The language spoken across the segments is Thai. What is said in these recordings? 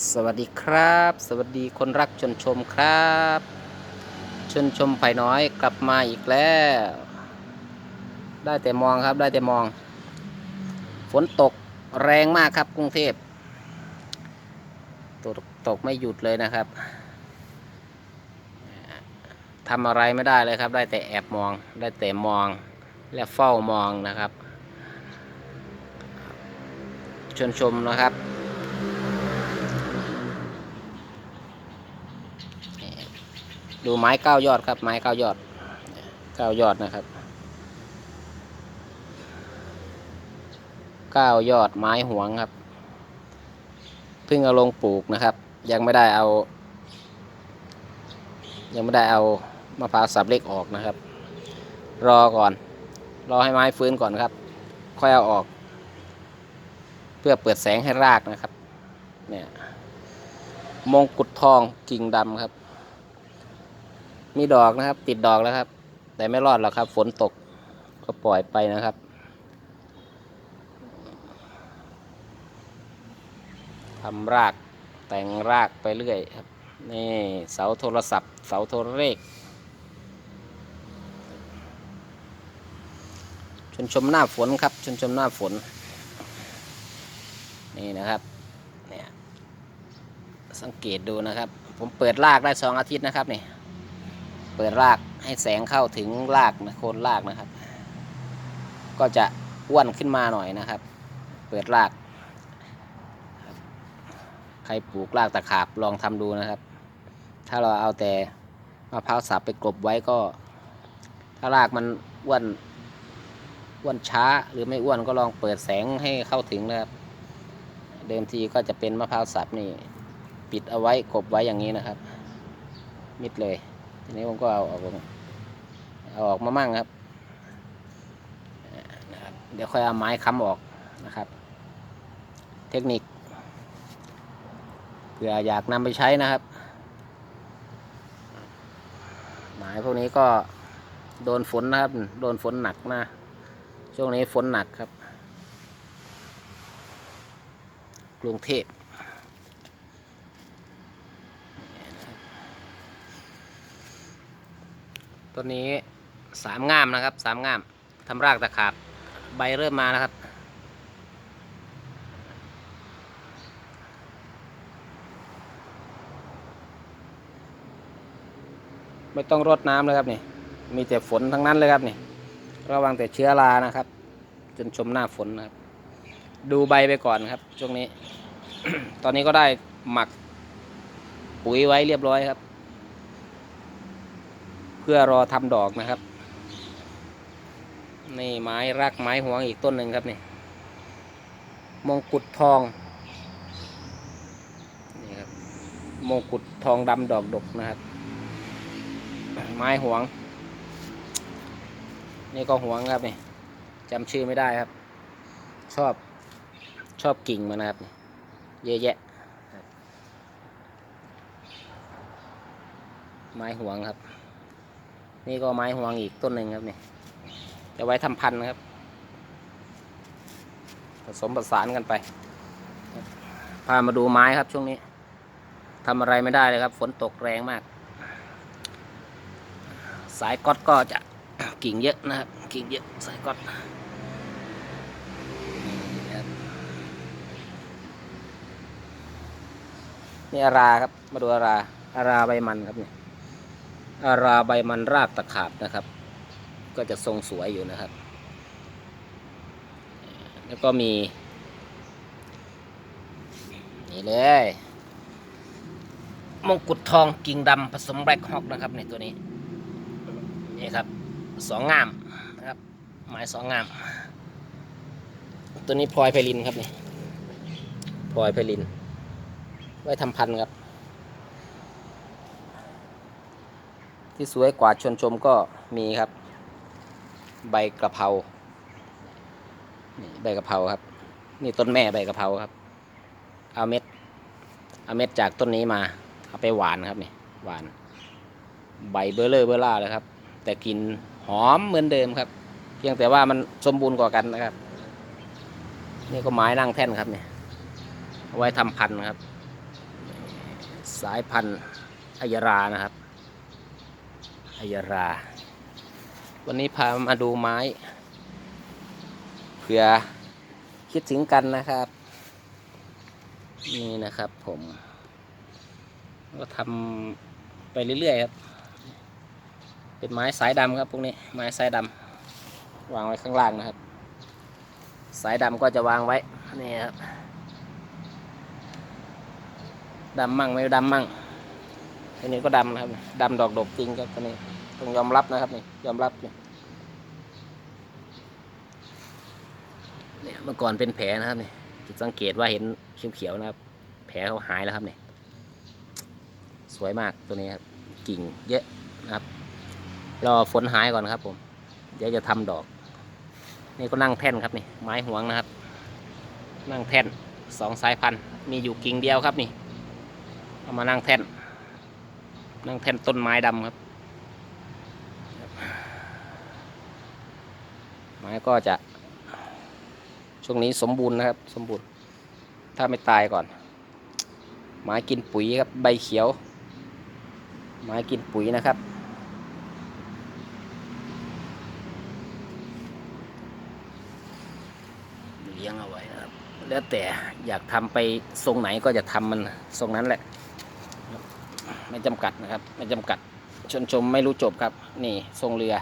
สวัสดีครับ สวัสดีคนรักชนชมครับ ชนชมไผ่น้อยกลับมาอีกแล้ว ได้แต่มองครับได้แต่มอง ฝนตกแรงมากครับกรุงเทพตกตกไม่หยุดเลยนะครับทำอะไรไม่ได้เลยครับ ได้แต่แอบมองได้แต่มองและเฝ้ามองนะครับ ชนชมนะครับ ดูไม้เก้ายอดครับ ไม้เก้ายอดเก้ายอดนะครับเก้ายอดไม้หวงครับเพิ่งเอาลงปลูกนะครับ ยังไม่ได้เอา ยังไม่ได้เอามะพร้าวสับเล็กออกนะครับ รอก่อน รอให้ไม้ฟื้นก่อนครับ ค่อยเอาออก เพื่อเปิดแสงให้รากนะครับ เนี่ยมงกุฎทองกิ่งดำครับ มีดอกนะครับ ติดดอกแล้วครับ แต่ไม่รอดหรอกครับ ฝนตกก็ปล่อยไปนะครับ ทำรากแต่งรากไปเรื่อยครับ นี่เสาโทรศัพท์ เสาโทรเลขชนชมหน้าฝนครับ ชนชมหน้าฝน นี่นะครับเนี่ยสังเกตดูนะครับ ผมเปิดรากได้สองอาทิตย์นะครับนี่ เปิดรากให้แสงเข้าถึงรากนะโคนรากนะครับ ก็จะอ้วนขึ้นมาหน่อยนะครับ เปิดราก ใครปลูกรากตะขาบลองทำดูนะครับ ถ้าเราเอาแต่มะพร้าวสับไปกลบไว้ก็ ถ้ารากมันอ้วนอ้วนช้าหรือไม่อ้วนก็ลองเปิดแสงให้เข้าถึงนะครับ เดิมทีก็จะเป็นมะพร้าวสับนี่ ปิดเอาไว้กลบไว้อย่างนี้นะครับ มิดเลย ทีนี้ผมก็เอาออกมาเอาออกมามั่งครับนะครับเดี๋ยวค่อยเอาไม้ค้ำออกนะครับ เทคนิคเผื่ออยากนำไปใช้นะครับไม้พวกนี้ก็โดนฝนนะครับ โดนฝนหนักนะช่วงนี้ฝนหนักครับ กรุงเทพ ต้นนี้สามง่ามนะครับสามง่ามทำรากตะขาบใบเริ่มมานะครับ ไม่ต้องรดน้ำเลยครับนี่ มีแต่ฝนทั้งนั้นเลยครับนี่ ระวังแต่เชื้อรานะครับ จนชมหน้าฝนนะครับ ดูใบไปก่อนครับ ช่วงนี้ ตอนนี้ก็ได้หมักปุ๋ยไว้เรียบร้อยครับ เพื่อรอทำดอกนะครับ นี่ไม้รักไม้หวงอีกต้นหนึ่งครับนี่มงกุฎทองนี่ครับมงกุฎทองดำดอกดกนะครับ ไม้หวง นี่ก็หวงครับนี่จำชื่อไม่ได้ครับ ชอบชอบกิ่งมันนะครับ เยอะแยะ ไม้หวงครับ นี่ก็ไม้หวงอีกต้นหนึ่งครับนี่จะไว้ทำพันธุ์นะครับ ผสมผสานกันไปพามาดูไม้ครับช่วงนี้ทำอะไรไม่ได้เลยครับ ฝนตกแรงมาก สายก๊อตก็จะกิ่งเยอะนะครับ กิ่งเยอะสายก๊อตนี่อาราครับ มาดูอาราอาราใบมันครับเนี่ย อาราใบมันรากตะขาบนะครับ ก็จะทรงสวยอยู่นะครับ แล้วก็มี นี่เลยมงกุฎทองกิ่งดำผสมแบล็คฮอกนะครับในตัวนี้ นี่ครับสองงามนะครับไม้สองงาม ตัวนี้พลอยไพลินครับนี่พลอยไพลิน ไว้ทำพันธุ์ครับ ที่สวยกว่าชวนชมก็มีครับ ใบกระเพรานี่ใบกระเพราครับ นี่ต้นแม่ใบกระเพราครับ เอาเม็ด เอาเม็ดจากต้นนี้มา เอาไปหวานครับนี่หวาน ใบเบลเลอร์เบลล่าเลยครับ แต่กลินหอมเหมือนเดิมครับ เพียงแต่ว่ามันสมบูรณ์กว่ากันนะครับ นี่ก็ไม้นั่งแท่นครับเนี่ยเอาไว้ทำพันธุ์ครับ สายพันธุ์อัยรานะครับ ยรา วันนี้พามาดูไม้ เผื่อคิดถึงกันนะครับ นี่นะครับผม ก็ทำไปเรื่อยๆครับ เป็นไม้สายดำครับพวกนี้ไม้สายดำวางไว้ข้างล่างนะครับ สายดำก็จะวางไว้นี่ครับดำมั่งไม่ดำมั่งตัวนี้ก็ดำนะครับ ดำดอกดกจริงครับตัวนี้ ต้องยอมรับนะครับนี่ยอมรับนี่เนี่ยเมื่อก่อนเป็นแผลนะครับนี่จุดสังเกตว่าเห็นเขียวๆนะครับ แผลเขาหายแล้วครับนี่สวยมากตัวนี้ครับกิ่งเยอะนะครับรอฝนหายก่อนครับ ผม เดี๋ยวจะทำดอก นี่ก็นั่งแท่นครับนี่ไม้หวงนะครับ นั่งแท่นสองสายพันธุ์มีอยู่กิ่งเดียวครับนี่เอามานั่งแท่น นั่งแท่นต้นไม้ดำครับ ไม้ ก็จะ ช่วงนี้สมบูรณ์นะครับ สมบูรณ์ ถ้าไม่ตายก่อน ไม้กินปุ๋ยครับใบเขียว ไม้กินปุ๋ยนะครับเลี้ยงเอาไว้นะครับ แล้วแต่อยากทำไปทรงไหนก็จะทำมันทรงนั้นแหละ ไม่จำกัดนะครับ ไม่จำกัดชนชมไม่รู้จบครับ นี่ทรงเรือ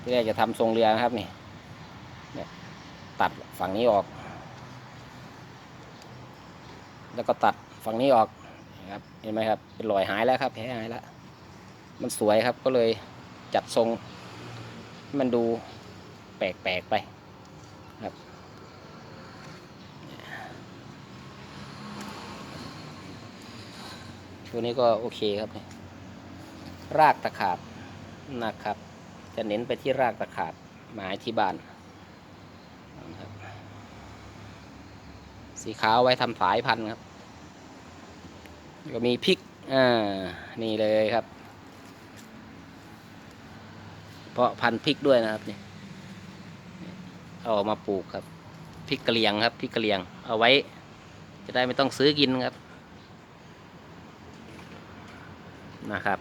ที่แรกจะทำทรงเรือนะครับนี่เนี่ยตัดฝั่งนี้ออก แล้วก็ตัดฝั่งนี้ออกนะครับเห็นไหมครับเป็นรอยหายแล้วครับแผลหายแล้วมันสวยครับก็เลยจัดทรงมันดูแปลกๆไปครับตัวนี้ก็โอเคครับนี่รากตะขาบนะครับ จะเน้นไปที่รากตะขาบหมายที่บ้านนะครับสีขาวไว้ทำสายพันธุ์ครับก็มีพริก อ่า นี่เลยครับ เพราะพันธุ์พริกด้วยนะครับนี่เอาออกมาปลูกครับพริกกะเหรียงครับพริกกะเหรียง เอาไว้ จะได้ไม่ต้องซื้อกินครับ นะครับ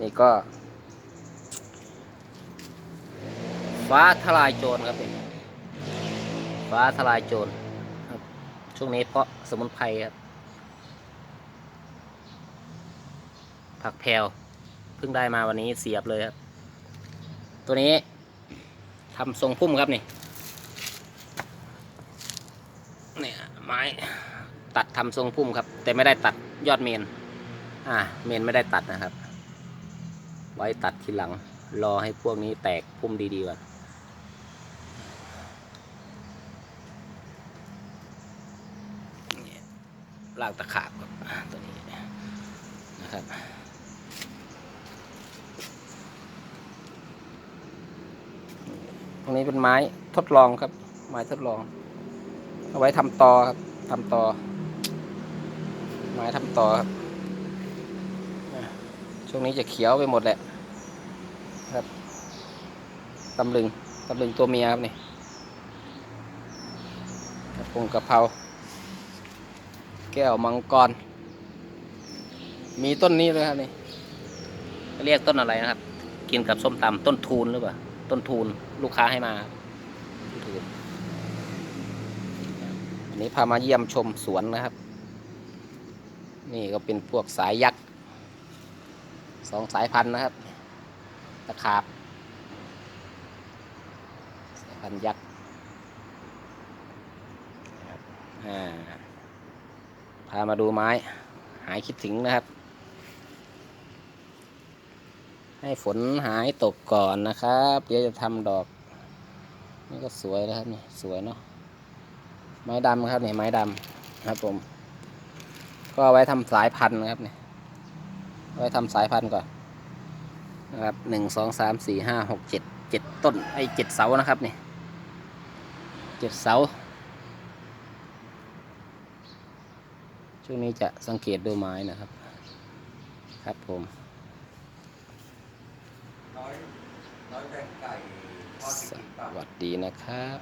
นี่ก็ ฟ้าทลายโจรครับนี่ฟ้าทลายโจรครับ ช่วงนี้เพราะสมุนไพรครับ ผักแพรวเพิ่งได้มาวันนี้เสียบเลยครับ ตัวนี้ทำทรงพุ่มครับนี่เนี่ยไม้ตัดทำทรงพุ่มครับ แต่ไม่ได้ตัดยอดเมน อ่า เมนไม่ได้ตัดนะครับ ไว้ตัดทีหลัง รอให้พวกนี้แตกพุ่มดีๆก่อนนี่รากตะขาบครับตัวนี้นะครับตรงนี้เป็นไม้ทดลองครับ ไม้ทดลอง เอาไว้ทำตอครับทำตอ ไม้ทำตอครับช่วงนี้จะเขียวไปหมดแหละ ตำลึงตำลึงตัวเมียครับนี่กระพงกระเพราแก้วมังกร มีต้นนี้เลยครับนี่เรียกต้นอะไรนะครับ กินกับส้มตำต้นทูนหรือเปล่า ต้นทูนลูกค้าให้มาทูนอันนี้พามาเยี่ยมชมสวนนะครับ นี่ก็เป็นพวกสายยักษ์สองสายพันธุ์นะครับ ตะขาบ พันยักษ์พามาดูไม้ หายคิดถึงนะครับ ให้ฝนหายตกก่อนนะครับ เดี๋ยวจะทำดอก นี่ก็สวยนะครับนี่สวยเนาะไม้ดำครับนี่ไม้ดำครับผม ก็ไว้ทำสายพันธุ์นะครับเนี่ยไว้ทำสายพันธุ์ก่อนนะครับหนึ่งสองสามสี่ห้าหกเจ็ดเจ็ดต้นไอเจ็ดเสานะครับเนี่ย เจ็ดเสา ช่วงนี้จะสังเกตดูไม้นะครับ ครับผมสวัสดีนะครับ